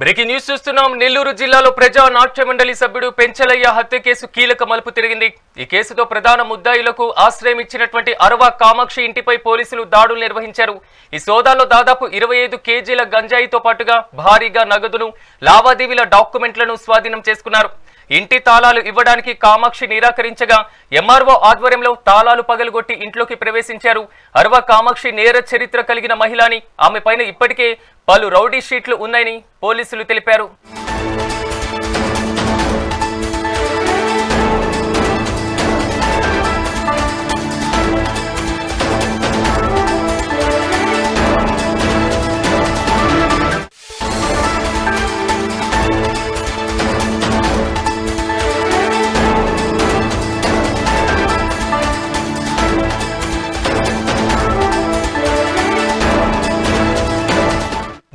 Breaking news చూస్తున్నాం. నెల్లూరు జిల్లాలో ప్రజా నాట్య మండలి సభ్యుడు పెంచలయ్య హత్య కేసు కీలక మలుపు తిరిగింది. ఈ కేసుతో ప్రధాన ముద్దాయిలకు ఆశ్రయం ఇచ్చినటువంటి అరవ కామాక్షి ఇంటిపై పోలీసులు దాడులు నిర్వహించారు. ఈ సోదాలో దాదాపు ఇరవై ఐదు కేజీల గంజాయితో పాటుగా భారీగా నగదును లావాదేవీల డాక్యుమెంట్లను స్వాధీనం చేసుకున్నారు. ఇంటి తాళాలు ఇవ్వడానికి కామాక్షి నిరాకరించగా ఎంఆర్ఓ ఆధ్వర్యంలో తాళాలు పగలగొట్టి ఇంట్లోకి ప్రవేశించారు. అరవ కామాక్షి నేర చరిత్ర కలిగిన మహిళని ఆమె పైన ఇప్పటికే పలు రౌడీ షీట్లు ఉన్నాయని పోలీసులు తెలిపారు.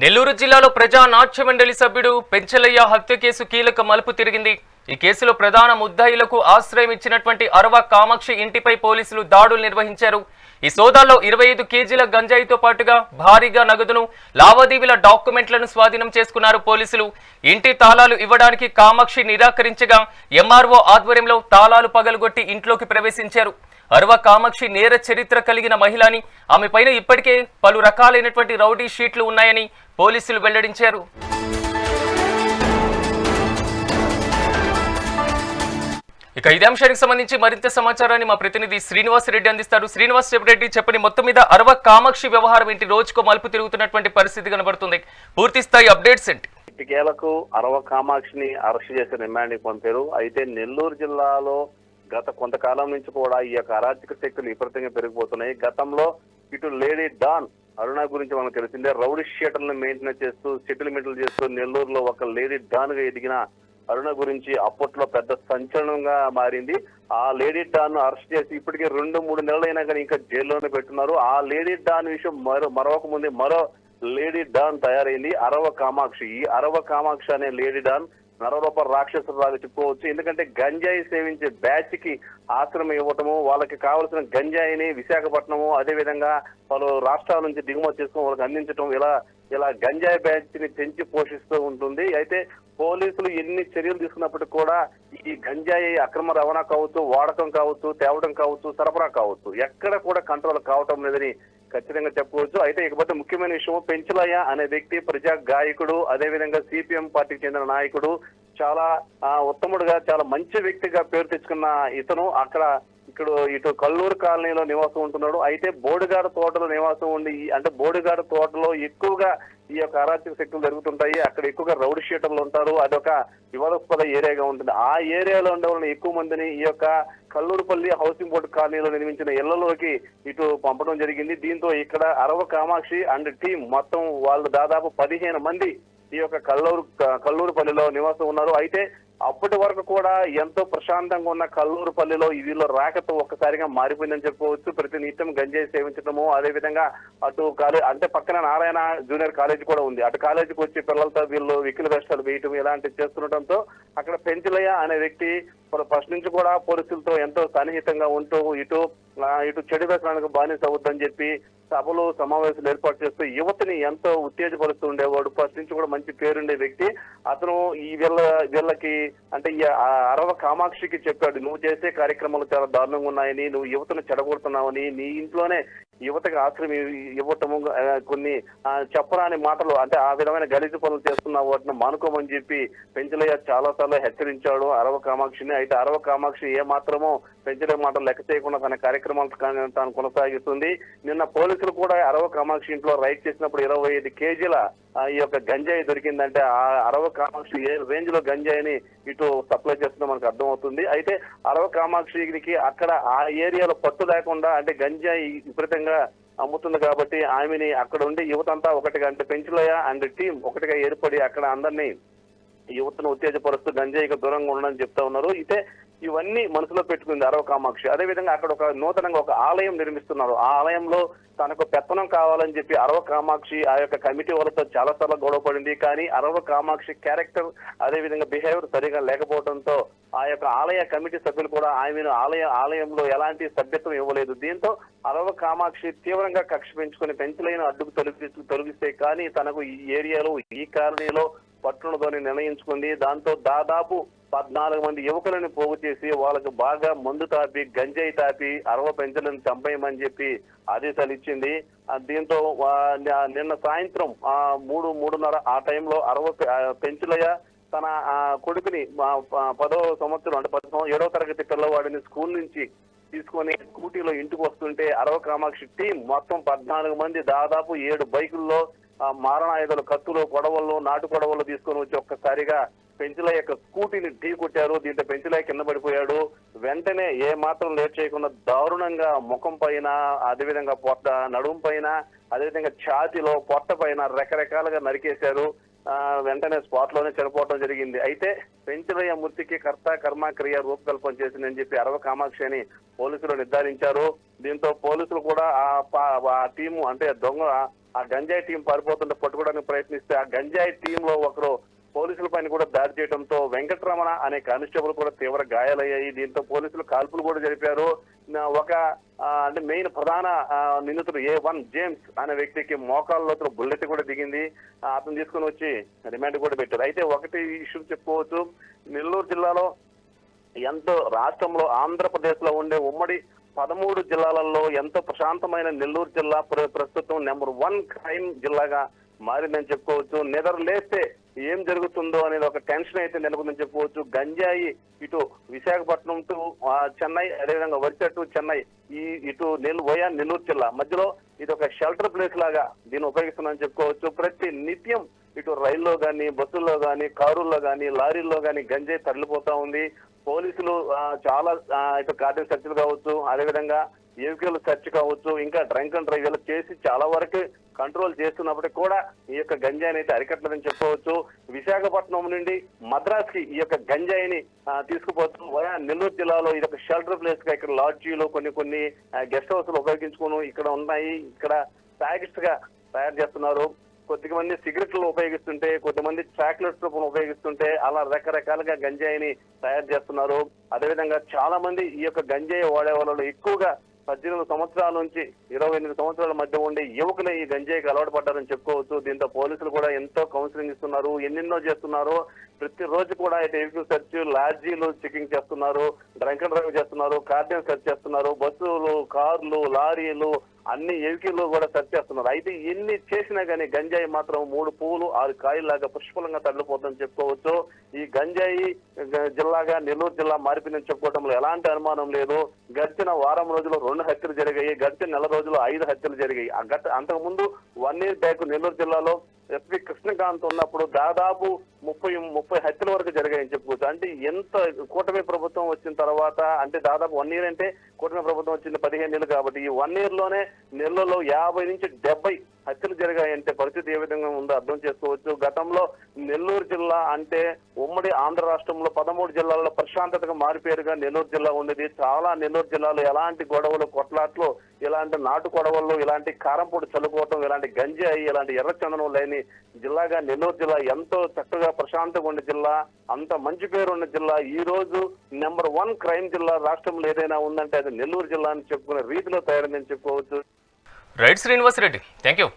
నెల్లూరు జిల్లాలో ప్రజా నాట్య మండలి సభ్యుడు పెంచలయ్య హత్య కేసు కీలక మలుపు తిరిగింది. ఈ కేసులో ప్రధాన ముద్దాయిలకు ఆశ్రయం ఇచ్చినటువంటి అరవ కామాక్షి ఇంటిపై పోలీసులు దాడులు నిర్వహించారు. ఈ సోదాల్లో ఇరవై ఐదు కేజీల గంజాయితో పాటుగా భారీగా నగదును లావాదేవీల డాక్యుమెంట్లను స్వాధీనం చేసుకున్నారు పోలీసులు. ఇంటి తాళాలు ఇవ్వడానికి కామాక్షి నిరాకరించగా ఎంఆర్ఓ ఆధ్వర్యంలో తాళాలు పగలగొట్టి ఇంట్లోకి ప్రవేశించారు. అరవ కామాక్షి నేర చరిత్ర కలిగిన మహిళని ఆమె పైన ఇప్పటికే పలు రకాలైనటువంటి రౌడీ షీట్లు ఉన్నాయని పోలీసులు వెల్లడించారు. ఇక ఇదే అంశానికి సంబంధించి మరింత సమాచారాన్ని మా ప్రతినిధి శ్రీనివాస్ రెడ్డి అందిస్తారు. శ్రీనివాస్ రెడ్డి చెప్పని మొత్తం మీద అరవ కామాక్షి వ్యవహారం ఏంటి? రోజుకో మలుపు తిరుగుతున్నటువంటి పరిస్థితి కనబడుతుంది. పూర్తి స్థాయి అప్డేట్స్ ఏంటి? ఇటుకేలకు అరవ కామాక్షిని అరెస్ట్ చేసి రిమాండ్కి పంపారు. అయితే నెల్లూరు జిల్లాలో గత కొంతకాలం నుంచి కూడా ఈ యొక్క అరాచక శక్తులు విపరీతంగా పెరిగిపోతున్నాయి. గతంలో ఇటు లేడీ డాన్ అరుణ గురించి మనకు తెలిసిందే. రౌడీ షీటర్లను మెయింటైన్ చేస్తూ సెటిల్మెంట్లు చేస్తూ నెల్లూరులో ఒక లేడీ డాన్గా ఎదిగిన అరుణ గురించి అప్పట్లో పెద్ద సంచలనంగా మారింది. ఆ లేడీ డాన్ అరెస్ట్ చేసి ఇప్పటికే రెండు మూడు నెలలైనా కానీ ఇంకా జైల్లోనే పెట్టున్నారు. ఆ లేడీ డాన్ విషయం మరో మరొక ముందే మరో లేడీ డాన్ తయారైంది. అరవ కామాక్షి. ఈ అరవ కామాక్షి అనే లేడీ డాన్ నరరూప రాక్షసురాలు చెప్పుకోవచ్చు. ఎందుకంటే గంజాయి సేవించే బ్యాచ్కి ఆశ్రమం ఇవ్వటము వాళ్ళకి కావలసిన గంజాయిని విశాఖపట్నము అదే విధంగా పలు రాష్ట్రాల నుంచి దిగుమతి చేసుకుని వాళ్ళకి అందించడం ఇలా ఇలా గంజాయి బ్యాచ్ని పెంచి పోషిస్తూ ఉంటుంది. అయితే పోలీసులు ఎన్ని చర్యలు తీసుకున్నప్పటికీ కూడా ఈ గంజాయి అక్రమ రవాణా కావచ్చు వాడకం కావచ్చు తేవడం కావచ్చు సరఫరా కావచ్చు ఎక్కడ కూడా కంట్రోల్ కావటం లేదని ఖచ్చితంగా చెప్పుకోవచ్చు. అయితే ఇకపోతే ముఖ్యమైన విషయం పెంచలయ్య అనే వ్యక్తి ప్రజా గాయకుడు అదేవిధంగా సిపిఎం పార్టీకి చెందిన నాయకుడు చాలా ఉత్తముడుగా చాలా మంచి వ్యక్తిగా పేరు తెచ్చుకున్న ఇతను. అక్కడ ఇక్కడ ఇటు కల్లూరు కాలనీలో నివాసం ఉంటున్నాడు. అయితే బోడిగాడ తోటలో నివాసం ఉండి అంటే బోడిగాడ తోటలో ఎక్కువగా ఈ యొక్క అరాచక శక్తులు జరుగుతుంటాయి. అక్కడ ఎక్కువగా రౌడీ షీటర్లు ఉంటారు. అదొక వివాదాస్పద ఏరియాగా ఉంటుంది. ఆ ఏరియాలో ఉండే వాళ్ళని ఎక్కువ మందిని ఈ యొక్క కల్లూరుపల్లి హౌసింగ్ బోర్డు కాలనీలో నిర్మించిన ఇళ్ళలోకి ఇటు పంపడం జరిగింది. దీంతో ఇక్కడ అరవ కామాక్షి అండ్ టీం మొత్తం వాళ్ళు దాదాపు పదిహేను మంది ఈ యొక్క కల్లూరు కల్లూరుపల్లిలో నివాసం ఉన్నారు. అయితే అప్పటి వరకు కూడా ఎంతో ప్రశాంతంగా ఉన్న కల్లూరుపల్లిలో వీళ్ళ రాకతో ఒక్కసారిగా మారిపోయిందని చెప్పుకోవచ్చు. ప్రతి నిత్యం గంజాయి సేవించడము అదే విధంగా అటు కాలేజ్ అంటే పక్కన నారాయణ జూనియర్ కాలేజ్ కూడా ఉంది. అటు కాలేజీకి వచ్చి పిల్లలతో వీళ్ళు వికిల వేషాలు వేయటం ఇలాంటివి చేస్తుండటంతో అక్కడ పెంచలయ్య అనే వ్యక్తి ఫస్ట్ నుంచి కూడా పోలీసులతో ఎంతో సన్నిహితంగా ఉంటూ ఇటు ఇటు చెడు వ్యసనానికి బానిస అవుద్దని చెప్పి సభలు సమావేశాలు ఏర్పాటు చేస్తూ యువతని ఎంతో ఉత్తేజపరుస్తూ ఉండేవాడు. ఫస్ట్ నుంచి కూడా మంచి పేరుండే వ్యక్తి. అతను ఈ వీళ్ళ వీళ్ళకి అంటే ఈ ఆ అరవ కామాక్షికి చెప్పాడు. నువ్వు చేసే కార్యక్రమాలు చాలా దారుణంగా ఉన్నాయని నువ్వు యువతను చెడగొడుతున్నావని నీ ఇంట్లోనే యువతకు ఆశ్రయం ఇవ్వటము కొన్ని చెప్పరాని మాటలు అంటే ఆ విధమైన గలీజు పనులు చేస్తున్న వాటిని మానుకోమని చెప్పి పెంచలయ్య చాలా సార్లు హెచ్చరించాడు. అరవ కామాక్షిని అయితే అరవ కామాక్షి ఏ మాత్రమో పెంచలే మాటలు లెక్క చేయకుండా తన కార్యక్రమాలు తాను కొనసాగిస్తుంది. నిన్న పోలీసులు కూడా అరవ కామాక్షి ఇంట్లో రైడ్ చేసినప్పుడు ఇరవై ఐదు కేజీల ఈ యొక్క గంజాయి దొరికిందంటే ఆ అరవ కామాక్షి ఏ రేంజ్లో గంజాయిని ఇటు సప్లై చేస్తుందో మనకు అర్థమవుతుంది. అయితే అరవ కామాక్షికి అక్కడ ఆ ఏరియాలో పట్టు లేకుండా అంటే గంజాయి విపరీతంగా అమ్ముతుంది కాబట్టి ఆమెని అక్కడ ఉండి యువతంతా ఒకటిగా అంటే పెంచులయ్య అండ్ టీం ఒకటిగా ఏర్పడి అక్కడ అందరినీ యువతను ఉత్తేజపరుస్తూ గంజాయికి దూరంగా ఉండని చెప్తా ఉన్నారు. అయితే ఇవన్నీ మనసులో పెట్టుకుంది అరవ కామాక్షి. అదే విధంగా అక్కడ ఒక నూతనంగా ఒక ఆలయం నిర్మిస్తున్నారు. ఆ ఆలయంలో తనకు పెత్తనం కావాలని చెప్పి అరవ కామాక్షి ఆ యొక్క కమిటీ వాళ్ళతో చాలా సార్లు గొడవ పడింది కానీ అరవ కామాక్షి క్యారెక్టర్ అదే విధంగా బిహేవియర్ సరిగా లేకపోవడంతో ఆ యొక్క ఆలయ కమిటీ సభ్యులు కూడా ఆమెను ఆలయ ఆలయంలో ఎలాంటి సభ్యత్వం ఇవ్వలేదు. దీంతో అరవ కామాక్షి తీవ్రంగా కక్ష పెంచుకుని పెంచలేని అడ్డుకు తొలగి తొలగిస్తే కానీ తనకు ఈ ఏరియాలో ఈ కాలనీలో పట్టునతోని నిర్ణయించుకుంది. దాంతో దాదాపు పద్నాలుగు మంది యువకులను పోగు చేసి వాళ్ళకు బాగా మందు తాపి గంజాయి తాపి అరవ పెంచలను చంపేయమని చెప్పి ఆదేశాలు ఇచ్చింది. దీంతో వా- నిన్న సాయంత్రం ఆ మూడు మూడున్నర ఆ టైంలో అరవ పెంచులయ్య తన ఆ, కొడుకుని పదో సంవత్సరం అంటే పది ఏడో తరగతి పిల్లవాడిని స్కూల్ నుంచి తీసుకొని స్కూటీలో ఇంటికి వస్తుంటే అరవ కామాక్షి టీం మొత్తం పద్నాలుగు మంది దాదాపు ఏడు బైకుల్లో ఆ, మారణాయుధాలు కత్తులు కొడవల్లో నాటు కొడవల్లో తీసుకొని వచ్చి ఒక్కసారిగా పెంచుల యొక్క స్కూటీని ఢీ కొట్టారు దీంతో పెంచుల కింద పడిపోయాడు. వెంటనే ఏ మాత్రం లేట్ చేయకుండా దారుణంగా ముఖం పైన అదేవిధంగా పొట్ట నడుము పైన అదేవిధంగా ఛాతిలో పొట్ట పైన రకరకాలుగా నరికేశారు. వెంటనే స్పాట్లోనే చనిపోవడం జరిగింది. అయితే పెంచలయ్య మృతికి కర్త కర్మ క్రియ రూపకల్పన చేసిందని చెప్పి అరవ కామాక్షి అని పోలీసులు నిర్ధారించారు. దీంతో పోలీసులు కూడా ఆ పా- ఆ టీము అంటే దొంగ ఆ గంజాయి టీం పారిపోతుంటే పట్టుకోవడానికి ప్రయత్నిస్తే ఆ గంజాయి టీం లో ఒకరు పోలీసుల పైన కూడా దాడి చేయడంతో వెంకటరమణ అనే కానిస్టేబుల్ కూడా తీవ్ర గాయాలయ్యాయి. దీంతో పోలీసులు కాల్పులు కూడా జరిపారు. ఒక అంటే మెయిన్ ప్రధాన నిందితుడు ఏ వన్ జేమ్స్ అనే వ్యక్తికి మోకాళ్ళలో బుల్లెట్ కూడా దిగింది. అతను తీసుకొని వచ్చి రిమాండ్ కూడా పెట్టారు అయితే ఒకటి ఇష్యూ చెప్పుకోవచ్చు. నెల్లూరు జిల్లాలో ఎంతో రాష్ట్రంలో ఆంధ్రప్రదేశ్లో ఉండే ఉమ్మడి పదమూడు జిల్లాలలో ఎంతో ప్రశాంతమైన నెల్లూరు జిల్లా ప్ర- ప్రస్తుతం నెంబర్ వన్ క్రైమ్ జిల్లాగా మారిందని చెప్పుకోవచ్చు. నిద్ర లేస్తే ఏం జరుగుతుందో అనేది ఒక టెన్షన్ అయితే నెలకొందని చెప్పుకోవచ్చు గంజాయి ఇటు విశాఖపట్నం టు చెన్నై అదేవిధంగా వరిస టు చెన్నై ఈ ఇటు నెల్లు పోయా నెల్లూరు జిల్లా మధ్యలో ఇది ఒక షెల్టర్ ప్లేస్ లాగా దీన్ని ఉపయోగిస్తున్నామని చెప్పుకోవచ్చు. ప్రతి నిత్యం ఇటు రైల్లో కానీ బస్సుల్లో కానీ కారుల్లో కానీ లారీల్లో కానీ గంజాయి తరలిపోతా ఉంది. పోలీసులు చాలా ఇటు కార్డు సెర్చ్లు కావచ్చు అదేవిధంగా ఏవికల్ సెర్చ్ కావచ్చు ఇంకా డ్రంక్ అండ్ డ్రైవ్ చేసి చాలా వరకు కంట్రోల్ చేస్తున్నప్పటికీ కూడా ఈ యొక్క గంజాయిని అయితే అరికట్టలేదని చెప్పుకోవచ్చు. విశాఖపట్నం నుండి మద్రాస్కి ఈ యొక్క గంజాయిని తీసుకుపోతూ వయా నెల్లూరు జిల్లాలో ఇది ఒక షెల్టర్ ప్లేస్గా ఇక్కడ లాడ్జీలు కొన్ని కొన్ని గెస్ట్ హౌస్ ఉపయోగించుకుని ఇక్కడ ఉన్నాయి. ఇక్కడ ప్యాకెట్స్గా తయారు చేస్తున్నారు. కొద్దిమంది సిగరెట్లు ఉపయోగిస్తుంటే కొద్దిమంది చాక్లెట్స్ ఉపయోగిస్తుంటే అలా రకరకాలుగా గంజాయిని తయారు చేస్తున్నారు. అదేవిధంగా చాలా మంది ఈ యొక్క గంజాయి వాడే వాళ్ళు ఎక్కువగా పద్దెనిమిది సంవత్సరాల నుంచి ఇరవై ఎనిమిది సంవత్సరాల మధ్య ఉండే యువకులే ఈ గంజాయికి అలవాటు పడ్డారని చెప్పుకోవచ్చు. దీంతో పోలీసులు కూడా ఎంతో కౌన్సిలింగ్ ఇస్తున్నారు. ఎన్నెన్నో చేస్తున్నారు. ప్రతి రోజు కూడా అయితే వెహికల్ సెర్చ్ లాడ్జీలు చెకింగ్ చేస్తున్నారు. డ్రంక్ డ్రైవ్ చేస్తున్నారు. కార్డెన్ సెర్చ్ చేస్తున్నారు. బస్సులు కార్లు లారీలు అన్ని ఎవికీలు కూడా సెర్చ్ చేస్తున్నారు. అయితే ఎన్ని చేసినా కానీ గంజాయి మాత్రం మూడు పువ్వులు ఆరు కాయలాగా పుష్పలంగా తరలిపోతుందని చెప్పుకోవచ్చు. ఈ గంజాయి జిల్లాగా నెల్లూరు జిల్లా మారిపోయిందని చెప్పుకోవడంలో ఎలాంటి అనుమానం లేదు. గడిచిన వారం రోజులు రెండు హత్యలు జరిగాయి. గడిచిన నెల రోజులు ఐదు హత్యలు జరిగాయి. అంతకుముందు వన్ ఇయర్ బ్యాక్ నెల్లూరు జిల్లాలో ఎస్పి కృష్ణకాంత్ ఉన్నప్పుడు దాదాపు ముప్పై ముప్పై హత్యల వరకు జరిగాయని చెప్పుకోవచ్చు. అంటే ఎంత కూటమి ప్రభుత్వం వచ్చిన తర్వాత అంటే దాదాపు వన్ ఇయర్ అంటే కూటమి ప్రభుత్వం వచ్చింది పదిహేను నెలలు కాబట్టి ఈ వన్ ఇయర్లోనే నెలలో యాభై నుంచి డెబ్బై హత్యలు జరిగాయంటే పరిస్థితి ఏ విధంగా ఉందో అర్థం చేసుకోవచ్చు. గతంలో నెల్లూరు జిల్లా అంటే ఉమ్మడి ఆంధ్ర రాష్ట్రంలో పదమూడు జిల్లాల్లో ప్రశాంతతగా మారిపేరుగా నెల్లూరు జిల్లా ఉండేది. చాలా నెల్లూరు జిల్లాలో ఎలాంటి గొడవలు కొట్లాట్లు ఇలాంటి నాటు గొడవలు ఇలాంటి కారంపొడి చల్లుకోవటం ఇలాంటి గంజాయి ఇలాంటి ఎర్రచందనం లేని జిల్లాగా నెల్లూరు జిల్లా ఎంతో చక్కగా ప్రశాంతంగా ఉండే జిల్లా అంత మంచి పేరు ఉన్న జిల్లా ఈ రోజు నెంబర్ వన్ క్రైమ్ జిల్లా రాష్ట్రంలో ఏదైనా ఉందంటే అది నెల్లూరు జిల్లా అని చెప్పుకునే రీతిలో తయారైందని చెప్పుకోవచ్చు. Right Srinivas Reddy thank you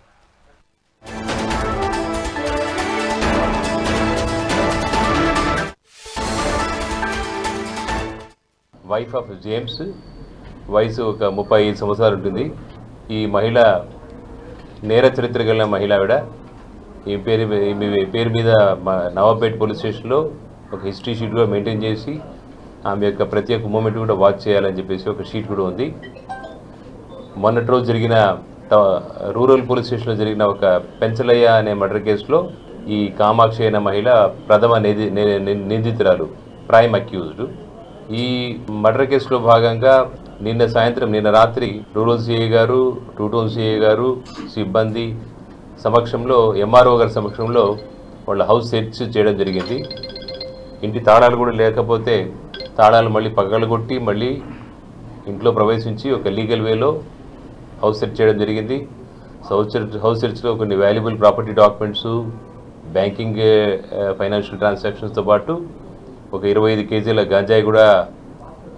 wife of James వయసు ఒక ముప్పై ఐదు సంవత్సరాలు ఉంటుంది. ఈ మహిళ నేర చరిత్ర కలిగిన మహిళ ఆవిడ. ఈ పేరు మీ పేరు మీద మా నవాబేట్ పోలీస్ స్టేషన్లో ఒక హిస్టరీ షీట్ కూడా మెయింటైన్ చేసి ఆమె యొక్క ప్రతి ఒక్క మూమెంట్ కూడా వాచ్ చేయాలని చెప్పేసి ఒక షీట్ కూడా ఉంది. మొన్నటి రోజు జరిగిన త- రూరల్ పోలీస్ స్టేషన్లో జరిగిన ఒక పెంచలయ్య అనే మర్డర్ కేసులో ఈ కామాక్షి అయిన మహిళ ప్రథమ నిధి ని- నిందితురాలు ప్రైమ్ అక్యూజ్డ్. ఈ మర్డర్ కేసులో భాగంగా నిన్న సాయంత్రం నిన్న రాత్రి రూరల్ సిఐ గారు టూ టౌన్ సిఐ గారు సిబ్బంది సమక్షంలో ఎంఆర్ఓ గారి సమక్షంలో వాళ్ళ హౌస్ సెర్చ్ చేయడం జరిగింది. ఇంటి తాళాలు కూడా లేకపోతే తాళాలు మళ్ళీ పగలగొట్టి మళ్ళీ ఇంట్లో ప్రవేశించి ఒక లీగల్ వేలో హౌస్ సెర్చ్ చేయడం జరిగింది. హౌస్ సెర్చ్ హౌస్ సెర్చ్లో కొన్ని valuable property documents banking financial ట్రాన్సాక్షన్స్తో పాటు ఒక ఇరవై ఐదు కేజీల గంజాయి కూడా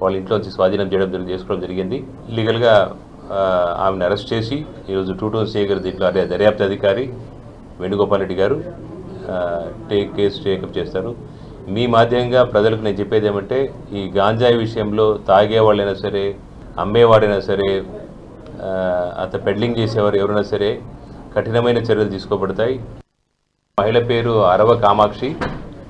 వాళ్ళ ఇంట్లోంచి స్వాధీనం చేయడం జరిగి చేసుకోవడం జరిగింది. లీగల్గా ఆమెను అరెస్ట్ చేసి ఈరోజు టూ టౌన్ సిఐ గారు దీంట్లో అదే దర్యాప్తు అధికారి వేణుగోపాల్ రెడ్డి గారు టేక్ కేసు టేకప్ చేస్తారు. మీ మాధ్యమంగా ప్రజలకు నేను చెప్పేది ఏమంటే ఈ గాంజాయి విషయంలో తాగేవాళ్ళైనా సరే అమ్మేవాడైనా సరే అత పెడ్లింగ్ చేసేవారు ఎవరైనా సరే కఠినమైన చర్యలు తీసుకోబడతాయి. మహిళ పేరు అరవ కామాక్షి.